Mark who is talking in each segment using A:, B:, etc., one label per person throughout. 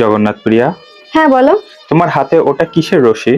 A: জগন্নাথ প্রিয়া।
B: হ্যাঁ বলো।
A: তোমার হাতে ওটা কিসের রশি?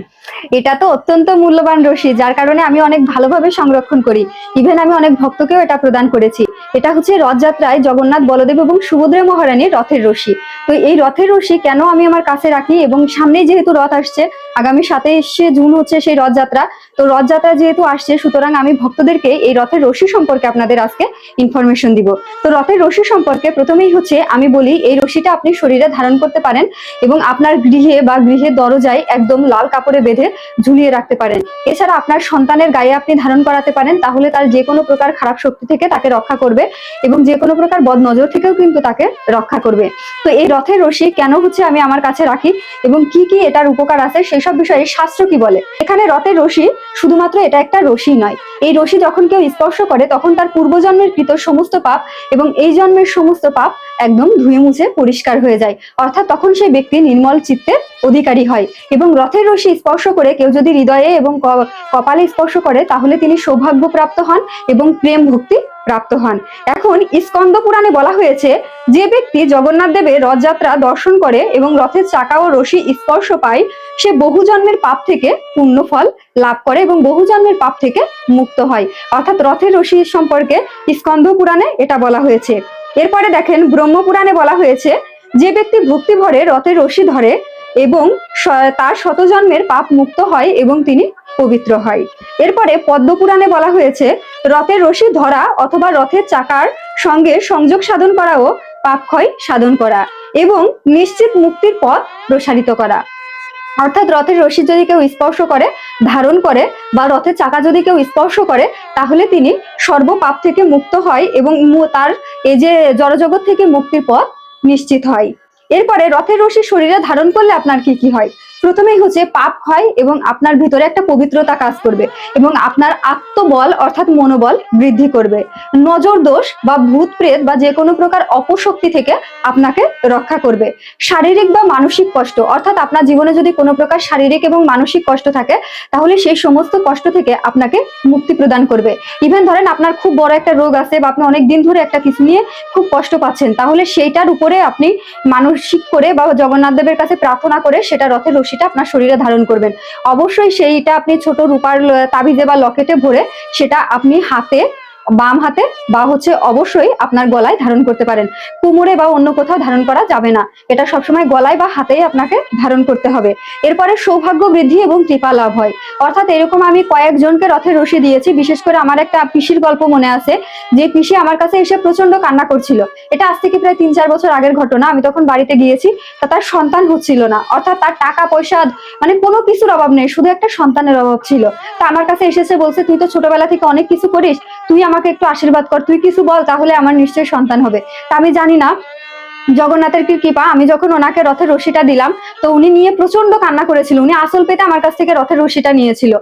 B: এটা তো অত্যন্ত মূল্যবান রশি যার কারণে আমি অনেক ভালোভাবে সংরক্ষণ করি। ইভেন আমি অনেক ভক্তকেও এটা প্রদান করেছি। এটা হচ্ছে রথযাত্রায় জগন্নাথ, বলদেব এবং সুভদ্রা মহারানীর রথের রশি। তো এই রথের রশি কেন আমি আমার কাছে রাখি এবং সামনেই যেহেতু রথ আসছে, আগামী সাতাইশে জুন হচ্ছে সেই রথযাত্রা, তো রথযাত্রা যেহেতু আসছে, সুতরাং আমি ভক্তদেরকে এই রথের রশি সম্পর্কে আপনাদের আজকে ইনফরমেশন দিব। তো রথের রশি সম্পর্কে প্রথমেই হচ্ছে আমি বলি, এই রশিটা আপনি শরীরে ধারণ করতে পারেন এবং আপনার গৃহে বা গৃহের দরজায় একদম লাল কাপড়ে বেঁধে ঝুলিয়ে রাখতে পারেন। এছাড়া আপনার সন্তানের গায়ে আপনি ধারণ করাতে পারেন, তাহলে তার যে কোনো প্রকার খারাপ শক্তি থেকে তাকে রক্ষা করবে। এবং যে কোনো প্রকার বদ নজর থেকেও কিন্তু তাকে রক্ষা করবে। তো এই রথের রশি কেন হচ্ছে আমি আমার কাছে রাখি এবং কি কি এটার উপকার আছে সেই সব বিষয়ে শাস্ত্র কি বলে? এখানে রথের রশি শুধুমাত্র এটা একটা রশি নয়। এই রশি যখন কেউ স্পর্শ করে তখন তার পূর্বজন্মের কৃত সমস্ত পাপ এবং এই জন্মের সমস্ত পাপ একদম ধুয়ে মুছে পরিষ্কার হয়ে যায়। অর্থাৎ তখন সেই ব্যক্তি নির্মল চিত্তের অধিকারী হয় এবং রথের রশি স্পর্শ করে কেউ যদি হৃদয়ে এবং কপালে স্পর্শ করে তাহলে তিনি সৌভাগ্য প্রাপ্ত হন এবং প্রেম ভক্তি প্রাপ্ত হন। এখন স্কন্দ পুরাণে বলা হয়েছে, যে ব্যক্তি জগন্নাথ দেবের রথযাত্রা দর্শন করে এবং রথের চাকা ও রশি স্পর্শ পায়, সে বহু জন্মের পাপ থেকে পুণ্য ফল লাভ করে এবং বহু জন্মের পাপ থেকে মুক্ত হয়। অর্থাৎ রথের রশি সম্পর্কে স্কন্দ পুরাণে এটা বলা হয়েছে। এরপরে দেখেন ব্রহ্মপুরাণে বলা হয়েছে, যে ব্যক্তি ভক্তি ভরে রথের রশি ধরে এবং তার শত জন্মের পাপ মুক্ত হয় এবং তিনি পবিত্র হয়। এরপরে পদ্মপুরাণে বলা হয়েছে, রথের রশি ধরা অথবা রথের চাকার সঙ্গে সংযোগ সাধন করাও পাপ ক্ষয় সাধন করা এবং নিশ্চিত মুক্তির পথ প্রসারিত করা। অর্থাৎ রথের রশি যদি কেউ স্পর্শ করে, ধারণ করে বা রথের চাকা যদি কেউ স্পর্শ করে, তাহলে তিনি সর্বপাপ থেকে মুক্ত হয় এবং তার এই যে জড়জগৎ থেকে মুক্তির পথ নিশ্চিত হয়। এরপরে রথের রশি শরীরে ধারণ করলে আপনার কি কি হয়? প্রথমেই হচ্ছে পাপ হয় এবং আপনার ভিতরে একটা পবিত্রতা কাজ করবে এবং আপনার আত্মবল অর্থাৎ মনোবল বৃদ্ধি করবে। নজর দোষ বা ভূত প্রেত বা যে কোনো প্রকার অপশক্তি থেকে আপনাকে রক্ষা করবে। শারীরিক বা মানসিক কষ্ট, অর্থাৎ আপনার জীবনে যদি কোনো প্রকার শারীরিক এবং মানসিক কষ্ট থাকে, তাহলে সেই সমস্ত কষ্ট থেকে আপনাকে মুক্তি প্রদান করবে। ইভেন ধরেন আপনার খুব বড় একটা রোগ আছে বা আপনি অনেক দিন ধরে একটা কিছু নিয়ে খুব কষ্ট পাচ্ছেন, তাহলে সেইটার উপরে আপনি মানসিক করে বা জগন্নাথ দেবের কাছে প্রার্থনা করে সেটা রথের রশিটা আপনার শরীরে ধারণ করবেন। অবশ্যই সেইটা আপনি ছোট রূপার তাবিজে বা লকেটে ভরে সেটা আপনি হাতে বাম হাতে বা হচ্ছে অবশ্যই আপনার গলায় ধারণ করতে পারেন। কোমরে বা অন্য কোথাও ধারণ করা যাবে না। এটা সবসময় গলায় বা হাতেই আপনাকে ধারণ করতে হবে। এরপরে সৌভাগ্য বৃদ্ধি এবং কৃপা লাভ হয়। অর্থাৎ এরকম আমি কয়েকজনকে রথের রশি দিয়েছি। বিশেষ করে আমার একটা পিসির গল্প মনে আছে। যে পিসি আমার কাছে এসে প্রচণ্ড কান্না করছিল। এটা আজ থেকে প্রায় তিন চার বছর আগের ঘটনা। আমি তখন বাড়িতে গিয়েছি, তা তার সন্তান হচ্ছিল না। অর্থাৎ তার টাকা পয়সা মানে কোনো কিছুর অভাব নেই। শুধু একটা সন্তানের অভাব ছিল। তা আমার কাছে এসেছে, বলছে, তুই তো ছোটবেলা থেকে অনেক কিছু করিস। তুই আমাকে একটু আশীর্বাদ কর। তুই কিছু বল, তাহলে আমার নিশ্চয়ই সন্তান হবে। তা আমি জানি না। জগন্নাথের কৃপা? আমি যখন ওনাকে রথের রশিটা দিলাম, তো উনি নিয়ে প্রচণ্ড কান্না করেছিল। উনি আসল পেতে আমার কাছ থেকে রথের রশিটা নিয়েছিল।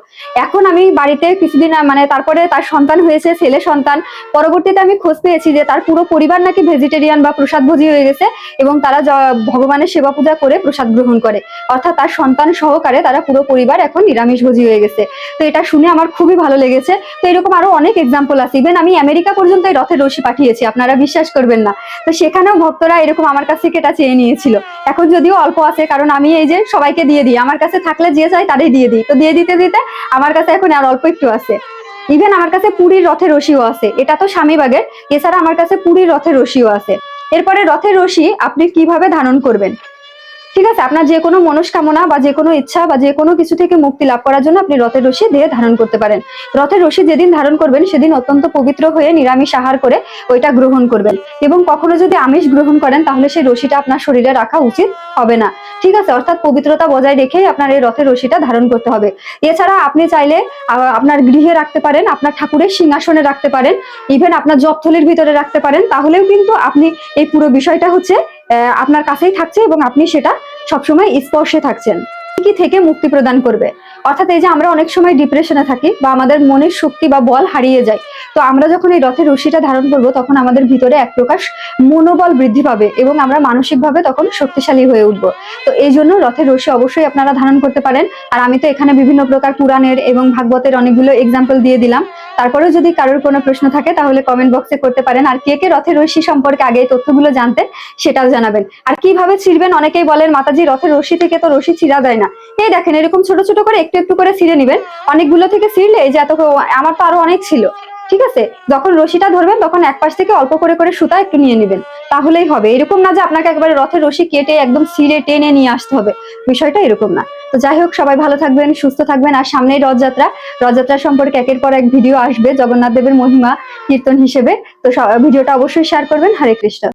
B: এখন আমি বাড়িতে কিছুদিন মানে তারপরে তার সন্তান হয়েছে, ছেলে সন্তান, পরবর্তীতে আমি খোঁজ পেয়েছি যে তার পুরো পরিবার নাকি ভেজিটেরিয়ান বা প্রসাদভোজী হয়ে গেছে এবং তারা ভগবানের সেবা পূজা করে প্রসাদ গ্রহণ করে। অর্থাৎ তার সন্তান সহকারে তারা পুরো পরিবার এখন নিরামিষভোজী হয়ে গেছে। তো এটা শুনে আমার খুবই ভালো লেগেছে। তো এরকম আরও অনেক এক্সাম্পল আছে। ইভেন আমি আমেরিকা পর্যন্ত এই রথের রশি পাঠিয়েছি, আপনারা বিশ্বাস করবেন না। তো সেখানেও ভক্তরা এরকম আমার কাছ থেকে এটা চেয়ে নিয়েছিল। এখন যদিও অল্প আছে, কারণ আমি এই যে সবাইকে দিয়ে দিই। আমার কাছে থাকলে যে চাই তারই দিয়ে দিই। তো দিয়ে দিতে দিতে আমার কাছে এখন আর অল্প একটু আছে। ইভেন আমার কাছে পুরীর রথের রশিও আছে। এটা তো স্বামীবাগের। এছাড়া আমার কাছে পুরীর রথের রশিও আছে। এরপরে রথের রশি আপনি কীভাবে ধারণ করবেন? ঠিক আছে, আপনার যে কোনো মনস্কামনা বা যে কোনো ইচ্ছা বা যে কোনো কিছু থেকে মুক্তি লাভ করার জন্য আপনি রথের রশি দিয়ে ধারণ করতে পারেন। রথের রশি যেদিন ধারণ করবেন, সেদিন অত্যন্ত পবিত্র হয়ে নিরামিষ আহার করে ওইটা গ্রহণ করবেন। এবং কখনো যদি আমিষ গ্রহণ করেন, তাহলে সেই রশিটা আপনার শরীরে রাখা উচিত হবে না। ঠিক আছে, অর্থাৎ পবিত্রতা বজায় রেখেই আপনার এই রথের রশিটা ধারণ করতে হবে। এছাড়া আপনি চাইলে আপনার গৃহে রাখতে পারেন, আপনার ঠাকুরের সিংহাসনে রাখতে পারেন, ইভেন আপনার জপথলির ভিতরে রাখতে পারেন। তাহলেও কিন্তু আপনি এই পুরো বিষয়টা হচ্ছে আপনার কাছেই থাকছে এবং আপনি সেটা সবসময় স্পর্শে থাকছেন। কি থেকে মুক্তি প্রদান করবে? অর্থাৎ এই যে আমরা অনেক সময় ডিপ্রেশনে থাকি বা আমাদের মনের শক্তি বা বল হারিয়ে যায়, তো আমরা যখন এই রথের রশিটা ধারণ করব, তখন আমাদের ভিতরে এক প্রকাশ মনোবল বৃদ্ধি পাবে এবং আমরা মানসিকভাবে তখন শক্তিশালী হয়ে উঠব। তো এই জন্য রথের রশি অবশ্যই আপনারা ধারণ করতে পারেন। আর আমি তো এখানে বিভিন্ন প্রকার পুরাণের এবং ভাগবতের অনেকগুলো এক্সাম্পল দিয়ে দিলাম। তারপরেও যদি কারোর কোনো প্রশ্ন থাকে, তাহলে কমেন্ট বক্সে করতে পারেন। আর কে কে রথের রশি সম্পর্কে আগে তথ্যগুলো জানতেন, সেটাও জানাবেন। আর কীভাবে ছিঁড়বেন? অনেকেই বলেন, মাতাজি, রথের রশি থেকে তো রশি ছিঁড়া যায় না। এই দেখেন, এরকম ছোট ছোট করে একটু একটু করে ছিঁড়ে নেবেন। অনেকগুলো থেকে ছিঁড়লে এই যে এত আমার তো আরও অনেক ছিল, ঠিক আছে? যখন রশিটা ধরবেন, তখন এক পাশ থেকে অল্প করে করে সুতা একটু নিয়ে নেবেন। তাহলেই হবে। এরকম না যে আপনাকে একবারে রথের রশি কেটে একদম ছিঁড়ে টেনে নিয়ে আসতে হবে। বিষয়টা এরকম না। তো যাই হোক, সবাই ভালো থাকবেন, সুস্থ থাকবেন, আর সামনেই রথযাত্রা। রথযাত্রা সম্পর্কে একের পর এক ভিডিও আসবে, জগন্নাথ দেবের মহিমা কীর্তন হিসেবে। তো ভিডিওটা অবশ্যই শেয়ার করবেন। হরে কৃষ্ণ।